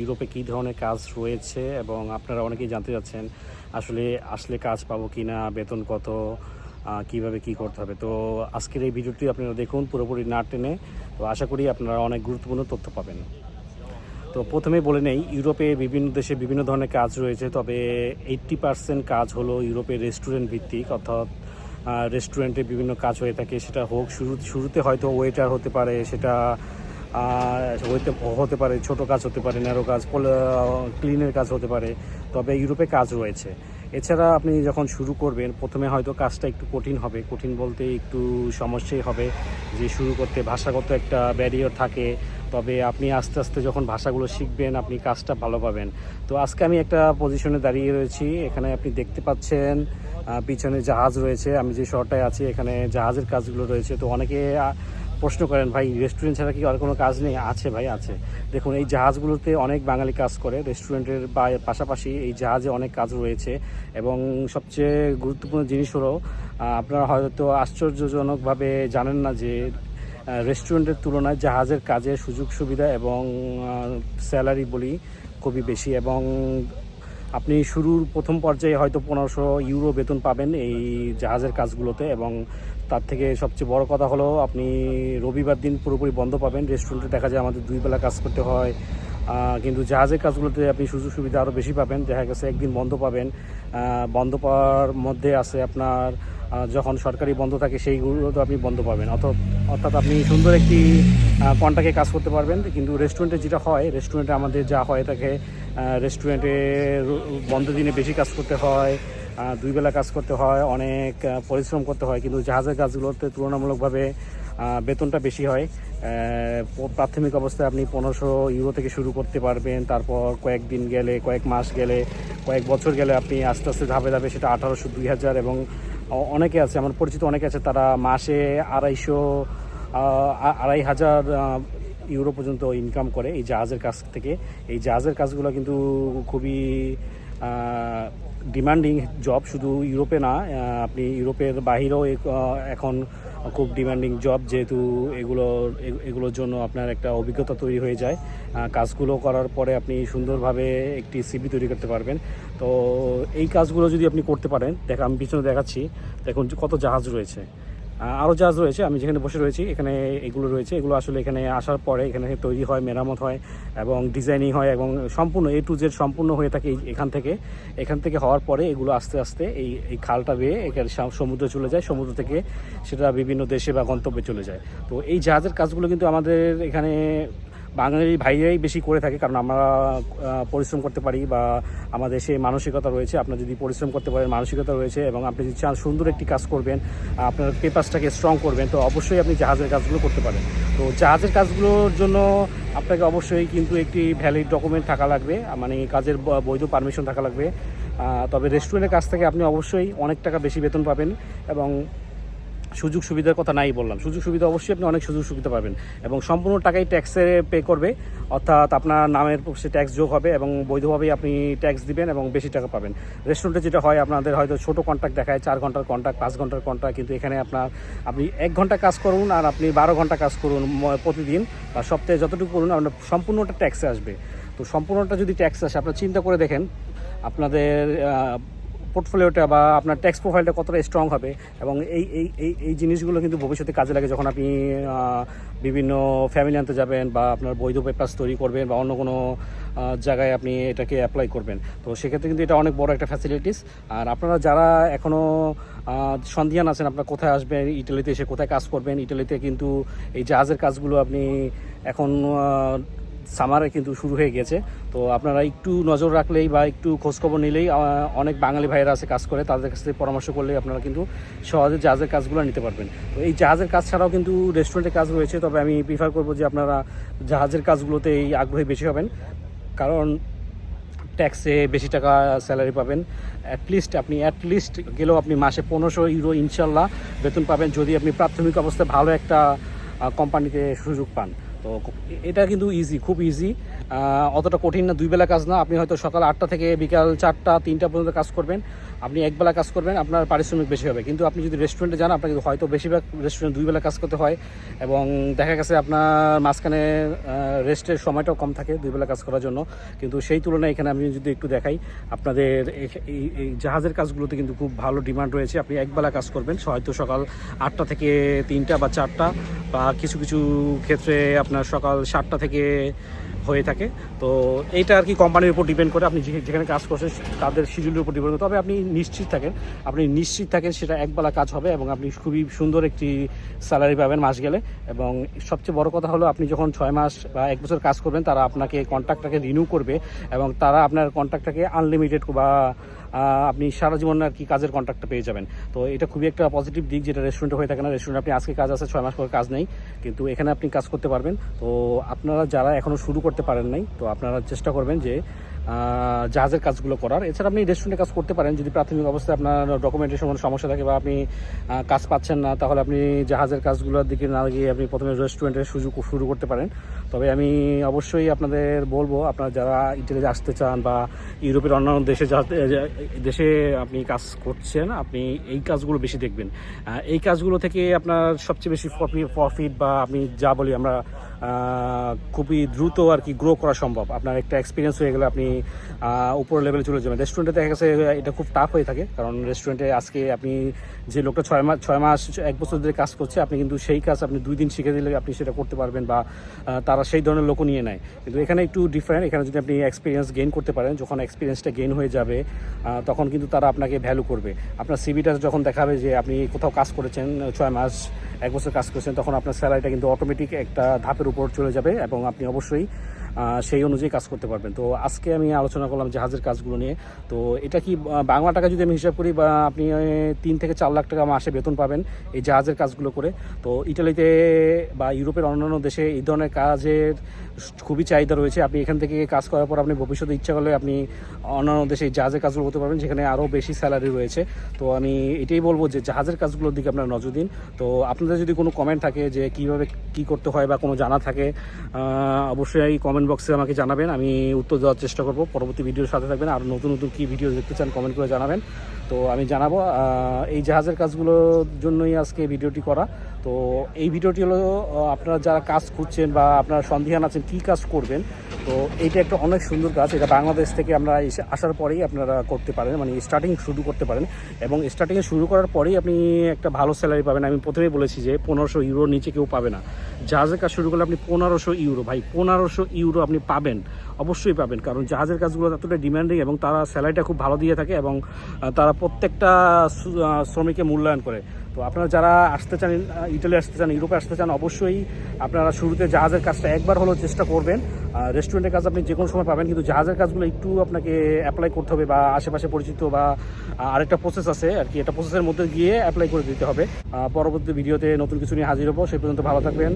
ইউরোপে কী ধরনের কাজ রয়েছে এবং আপনারা অনেকেই জানতে চাচ্ছেন, আসলে আসলে কাজ পাবো কি না বেতন কত কীভাবে কি করতে হবে? তো আজকের এই ভিডিওটি আপনারা দেখুন পুরোপুরি না টেনে। তো আশা করি আপনারা অনেক গুরুত্বপূর্ণ তথ্য পাবেন। তো প্রথমে বলে নেই, ইউরোপে বিভিন্ন দেশে বিভিন্ন ধরনের কাজ রয়েছে, তবে এইট্টি পার্সেন্ট কাজ হলো ইউরোপের রেস্টুরেন্ট ভিত্তিক, অর্থাৎ রেস্টুরেন্টে বিভিন্ন কাজ হয়ে থাকে, সেটা হোক, শুরু, শুরুতে হয়তো ওয়েটার হতে পারে, সেটা হইতে হতে পারে, ছোট কাজ হতে পারে, ন্যারো কাজ ক্লিনের কাজ হতে পারে, তবে ইউরোপে কাজ রয়েছে। এছাড়া আপনি যখন শুরু করবেন, প্রথমে হয়তো কাজটা একটু কঠিন হবে। কঠিন বলতে একটু সমস্যাই হবে যে শুরু করতে ভাষাগত একটা ব্যারিয়ার থাকে। তবে আপনি আস্তে আস্তে যখন ভাষাগুলো শিখবেন, আপনি কাজটা ভালো পাবেন। তো আজকে আমি একটা পজিশনে দাঁড়িয়ে রয়েছি। এখানে আপনি দেখতে পাচ্ছেন পিছনে জাহাজ রয়েছে। আমি যে শহরটায় আছি, এখানে জাহাজের কাজগুলো রয়েছে। তো অনেকে প্রশ্ন করেন, ভাই রেস্টুরেন্ট ছাড়া কি আর কোনো কাজ নেই? আছে ভাই, আছে। দেখুন, এই জাহাজগুলোতে অনেক বাঙালি কাজ করে। রেস্টুরেন্টের বা পাশাপাশি এই জাহাজে অনেক কাজ রয়েছে এবং সবচেয়ে গুরুত্বপূর্ণ জিনিস হলো আপনারা হয়তো আশ্চর্যজনকভাবে জানেন না যে রেস্টুরেন্টের তুলনায় জাহাজের কাজের সুযোগ সুবিধা এবং স্যালারি বলি খুবই বেশি এবং আপনি শুরুর প্রথম পর্যায়ে হয়তো পনেরোশো ইউরো বেতন পাবেন এই জাহাজের কাজগুলোতে এবং তার থেকে সবচেয়ে বড় কথা হলো আপনি রবিবার দিন পুরোপুরি বন্ধ পাবেন। রেস্টুরেন্টে দেখা যায় আমাদের দুই বেলা কাজ করতে হয় কিন্তু জাহাজের কাজগুলোতে আপনি সুযোগ সুবিধা আরও বেশি পাবেন। দেখা গেছে একদিন বন্ধ পাবেন। বন্ধ পাওয়ার মধ্যে আছে আপনার যখন সরকারি বন্ধ থাকে সেইগুলো তো আপনি বন্ধ পাবেন। অর্থাৎ অর্থাৎ আপনি সুন্দর একটি কন্টাকে কাজ করতে পারবেন। কিন্তু রেস্টুরেন্টে যেটা হয় রেস্টুরেন্টে আমাদের যা হয় থাকে রেস্টুরেন্টে বন্ধ দিনে বেশি কাজ করতে হয় আহ, দুই বেলা কাজ করতে হয় অনেক পরিশ্রম করতে হয়। কিন্তু জাহাজের কাজগুলোতে তুলনামূলকভাবে বেতনটা বেশি হয়। প্রাথমিক অবস্থায় আপনি পনেরোশো ইউরো থেকে শুরু করতে পারবেন। তারপর কয়েকদিন গেলে, কয়েক মাস গেলে, কয়েক বছর গেলে আপনি আস্তে আস্তে ধাপে ধাপে সেটা আঠারোশো, দুই হাজার এবং অনেকে আছে, আমার পরিচিত অনেকে আছে, তারা মাসে আড়াইশো আড়াই হাজার ইউরো পর্যন্ত ইনকাম করে এই জাহাজের কাজ থেকে। এই জাহাজের কাজগুলো কিন্তু খুবই ডিমান্ডিং জব শুধু ইউরোপে না আপনি ইউরোপের বাহিরেও এখন খুব ডিমান্ডিং জব যেহেতু এগুলো, এগুলোর জন্য আপনার একটা অভিজ্ঞতা তৈরি হয়ে যায়। কাজগুলো করার পরে আপনি সুন্দরভাবে একটি সিবি তৈরি করতে পারবেন। তো এই কাজগুলো যদি আপনি করতে পারেন, দেখ, আমি পিছনে দেখাচ্ছি, দেখুন কত জাহাজ রয়েছে। আরও জাহাজ রয়েছে, আমি যেখানে বসে রয়েছি, এখানে এগুলো রয়েছে। এগুলো আসলে এখানে আসার পরে এখানে তৈরি হয়, মেরামত হয় এবং ডিজাইনিং হয় এবং সম্পূর্ণ এ টু জেড সম্পূর্ণ হয়ে থাকে এখান থেকে। এখান থেকে হওয়ার পরে এগুলো আস্তে আস্তে এই এই খালটা বেয়ে এখানে সমুদ্রে চলে যায়। সমুদ্র থেকে সেটা বিভিন্ন দেশে বা গন্তব্যে চলে যায়। তো এই জাহাজের কাজগুলো কিন্তু আমাদের এখানে বাঙালি ভাইরাই বেশি করে থাকে, কারণ আমরা পরিশ্রম করতে পারি বা আমাদের সেই মানসিকতা রয়েছে। আপনার যদি পরিশ্রম করতে পারেন, মানসিকতা রয়েছে এবং আপনি যদি চান সুন্দর একটি কাজ করবেন, আপনার পেপারসটাকে স্ট্রং করবেন, তো অবশ্যই আপনি জাহাজের কাজগুলো করতে পারেন। তো জাহাজের কাজগুলোর জন্য আপনাকে অবশ্যই কিন্তু একটি ভ্যালিড ডকুমেন্ট থাকা লাগবে মানে কাজের বৈধ পারমিশন থাকা লাগবে। তবে রেস্টুরেন্টের কাছ থেকে আপনি অবশ্যই অনেক টাকা বেশি বেতন পাবেন এবং সুযোগ সুবিধার কথা নাই বললাম। সুযোগ সুবিধা অবশ্যই আপনি অনেক সুযোগ সুবিধা পাবেন এবং সম্পূর্ণ টাকাই ট্যাক্সে পে করবে, অর্থাৎ আপনার নামের সে ট্যাক্স যোগ হবে এবং বৈধভাবেই আপনি ট্যাক্স দিবেন এবং বেশি টাকা পাবেন। রেস্টুরেন্টে যেটা হয়, আপনাদের হয়তো ছোটো কন্ট্রাক্ট দেখায়, চার ঘণ্টার কন্ট্রাক্ট পাঁচ ঘণ্টার কন্ট্রাক্ট কিন্তু এখানে আপনার, আপনি এক ঘণ্টা কাজ করুন আর আপনি বারো ঘণ্টা কাজ করুন প্রতিদিন বা সপ্তাহে যতটুকু করুন, আপনার সম্পূর্ণটা ট্যাক্সে আসবে। তো সম্পূর্ণটা যদি ট্যাক্স আসে, আপনার চিন্তা করে দেখেন, আপনাদের পোর্টফোলিওটা বা আপনার ট্যাক্স প্রোফাইলটা কতটা স্ট্রং হবে এবং এই এই এই এই জিনিসগুলো কিন্তু ভবিষ্যতে কাজে লাগে যখন আপনি বিভিন্ন ফ্যামিলি আনতে যাবেন বা আপনার বৈধ পেপার্স তৈরি করবেন বা অন্য কোনো জায়গায় আপনি এটাকে অ্যাপ্লাই করবেন। তো সেক্ষেত্রে কিন্তু এটা অনেক বড় একটা ফ্যাসিলিটিস আর আপনারা যারা এখনও সন্ধিয়ান আছেন, আপনারা কোথায় আসবেন, ইটালিতে এসে কোথায় কাজ করবেন, ইটালিতে কিন্তু এই জাহাজের কাজগুলো আপনি এখন সামারে কিন্তু শুরু হয়ে গেছে। তো আপনারা একটু নজর রাখলেই বা একটু খোঁজখবর নিলেই অনেক বাঙালি ভাইয়েরা আছে কাজ করে, তাদের কাছ থেকে পরামর্শ করলেই আপনারা কিন্তু সহজে জাহাজের কাজগুলো নিতে পারবেন। তো এই জাহাজের কাজ ছাড়াও কিন্তু রেস্টুরেন্টের কাজ রয়েছে, তবে আমি প্রিফার করব যে আপনারা জাহাজের কাজগুলোতে এই আগ্রহী বেশি হবেন। কারণ ট্যাক্সে বেশি টাকা স্যালারি পাবেন। অ্যাটলিস্ট আপনি অ্যাটলিস্ট গেলেও আপনি মাসে পনেরোশো ইউরো ইনশাল্লাহ বেতন পাবেন, যদি আপনি প্রাথমিক অবস্থায় ভালো একটা কোম্পানিতে সুযোগ পান। তো এটা কিন্তু ইজি খুব ইজি অতটা কঠিন না, দুই বেলা কাজ না। আপনি হয়তো সকাল আটটা থেকে বিকাল চারটা, তিনটা পর্যন্ত কাজ করবেন। আপনি এক বেলা কাজ করবেন, আপনার পারিশ্রমিক বেশি হবে। কিন্তু আপনি যদি রেস্টুরেন্টে যান, আপনাকে হয়তো বেশিরভাগ রেস্টুরেন্ট দুই বেলা কাজ করতে হয়। এবং দেখা গেছে আপনার মাঝখানে রেস্টের সময়টাও কম থাকে দুই বেলা কাজ করার জন্য। কিন্তু সেই তুলনায় এখানে আমি যদি একটু দেখাই, আপনাদের এই জাহাজের কাজগুলোতে কিন্তু খুব ভালো ডিমান্ড রয়েছে। আপনি একবেলা কাজ করবেন, হয়তো সকাল আটটা থেকে তিনটা বা চারটা বা কিছু কিছু ক্ষেত্রে সকাল সাতটা থেকে হয়ে থাকে। তো এইটা আর কি কোম্পানির উপর ডিপেন্ড করে আপনি যেখানে কাজ করছেন, তাদের শিডিউলের উপর ডিপেন্ড করে। তবে আপনি নিশ্চিত থাকেন, আপনি নিশ্চিত থাকেন সেটা একবেলা কাজ হবে এবং আপনি খুবই সুন্দর একটি স্যালারি পাবেন মাস গেলে। এবং সবচেয়ে বড় কথা হলো, আপনি যখন ছয় মাস বা এক বছর কাজ করবেন, তারা আপনাকে কন্ট্রাক্টটাকে রিনিউ করবে এবং তারা আপনার কন্ট্রাক্টটাকে আনলিমিটেড বা আপনি সারা জীবন আর কি কাজের কন্ট্রাক্টটা পেয়ে যাবেন। তো এটা খুবই একটা পজিটিভ দিক যেটা রেস্টুরেন্টে হয়ে থাকে না। রেস্টুরেন্টে আপনি আজকে কাজ আছে, ছয় মাস পর কাজ নেই, কিন্তু এখানে আপনি কাজ করতে পারবেন। তো আপনারা যারা এখনও শুরু করতে পারেন নাই, তো আপনারা চেষ্টা করবেন যে জাহাজের কাজগুলো করার। এছাড়া আপনি রেস্টুরেন্টে কাজ করতে পারেন। যদি প্রাথমিক অবস্থায় আপনার ডকুমেন্টেশন কোনো সমস্যা থাকে বা আপনি কাজ পাচ্ছেন না, তাহলে আপনি জাহাজের কাজগুলোর দিকে না গিয়ে আপনি প্রথমে রেস্টুরেন্টের সুযোগ, শুরু করতে পারেন। তবে আমি অবশ্যই আপনাদের বলব, আপনারা যারা ইটালিতে আসতে চান বা ইউরোপের অন্যান্য দেশে দেশে আপনি কাজ করছেন, আপনি এই কাজগুলো বেশি দেখবেন। এই কাজগুলো থেকে আপনার সবচেয়ে বেশি প্রফিট বা আপনি যা বলি আমরা খুবই দ্রুত আর কি গ্রো করা সম্ভব। আপনার একটা এক্সপিরিয়েন্স হয়ে গেলে আপনি উপর লেভেলে চলে যাবেন। রেস্টুরেন্টে দেখা গেছে, এটা খুব টাফ হয়ে থাকে, কারণ রেস্টুরেন্টে আজকে আপনি যে লোকটা ছয় মাস ছয় মাস, এক বছর ধরে কাজ করছে, আপনি কিন্তু সেই কাজ আপনি দুই দিন শিখে দিলে আপনি সেটা করতে পারবেন বা তারা সেই ধরনের লোকও নিয়ে নেয়। কিন্তু এখানে একটু ডিফারেন্ট এখানে যদি আপনি এক্সপিরিয়েন্স গেইন করতে পারেন, যখন এক্সপিরিয়েন্সটা গেইন হয়ে যাবে তখন কিন্তু তারা আপনাকে ভ্যালু করবে। আপনার সিবিটা যখন দেখাবে যে আপনি কোথাও কাজ করেছেন, ছয় মাস, এক বছর কাজ করেছেন, তখন আপনার স্যালারিটা কিন্তু অটোমেটিক একটা ধাপের উপর চলে যাবে এবং আপনি অবশ্যই সেই অনুযায়ী কাজ করতে পারবেন। তো আজকে আমি আলোচনা করলাম জাহাজের কাজগুলো নিয়ে। তো এটা কি বাংলা টাকা যদি আমি হিসাব করি বা আপনি তিন থেকে চার লাখ টাকা মাসে বেতন পাবেন এই জাহাজের কাজগুলো করে। তো ইটালিতে বা ইউরোপের অন্যান্য দেশে এই ধরনের কাজের খুবই চাহিদা রয়েছে। আপনি এখান থেকে কাজ করার পর আপনি ভবিষ্যতে ইচ্ছা করলে আপনি অন্যান্য দেশে জাহাজের কাজগুলো করতে পারবেন, যেখানে আরও বেশি স্যালারি রয়েছে। তো আমি এটাই বলব যে জাহাজের কাজগুলোর দিকে আপনার নজর দিন। তো আপনাদের যদি কোনো কমেন্ট থাকে যে কীভাবে কি করতে হয় বা কোনো জানা থাকে অবশ্যই কমেন্ট বক্সে আমাকে জানাবেন, আমি উত্তর দেওয়ার চেষ্টা করব। পরবর্তী ভিডিওর সাথে থাকবেন। আর নতুন নতুন কী ভিডিও দেখতে চান কমেন্ট করে জানাবেন। তো আমি জানাব এই জাহাজের কাজগুলোর জন্যই আজকে ভিডিওটি করা। তো এই ভিডিওটি হলো আপনারা যারা কাজ খুঁজছেন বা আপনারা সন্ধিহান আছেন কী কাজ করবেন, তো এইটা একটা অনেক সুন্দর কাজ। এটা বাংলাদেশ থেকে আমরা এসে আসার পরেই আপনারা করতে পারেন মানে স্টার্টিং শুরু করতে পারেন। এবং স্টার্টিংয়ে শুরু করার পরেই আপনি একটা ভালো স্যালারি পাবেন। আমি প্রথমেই বলেছি যে পনেরোশো ইউরোর নিচে কেউ পাবে না। জাহাজের কাজ শুরু করলে আপনি পনেরোশো ইউরো ভাই, পনেরোশো ইউরো আপনি পাবেন। অবশ্যই পাবেন, কারণ জাহাজের কাজগুলো এতটা ডিমান্ডিং এবং তারা স্যালারিটা খুব ভালো দিয়ে থাকে এবং তারা প্রত্যেকটা শ্র- শ্রমিককে মূল্যায়ন করে। তো আপনারা যারা আসতে চান ইটালি আসতে চান ইউরোপে আসতে চান, অবশ্যই আপনারা শুরুতে জাহাজের কাজটা একবার হলেও চেষ্টা করবেন। রেস্টুরেন্টের কাজ আপনি যে কোনো সময় পাবেন, কিন্তু জাহাজের কাজগুলো একটু আপনাকে অ্যাপ্লাই করতে হবে বা আশেপাশে পরিচিত বা আরেকটা প্রসেস আছে আর কি। এটা প্রসেসের মধ্যে গিয়ে অ্যাপ্লাই করে দিতে হবে। পরবর্তী ভিডিওতে নতুন কিছু নিয়ে হাজির হব, সেই পর্যন্ত ভালো থাকবেন।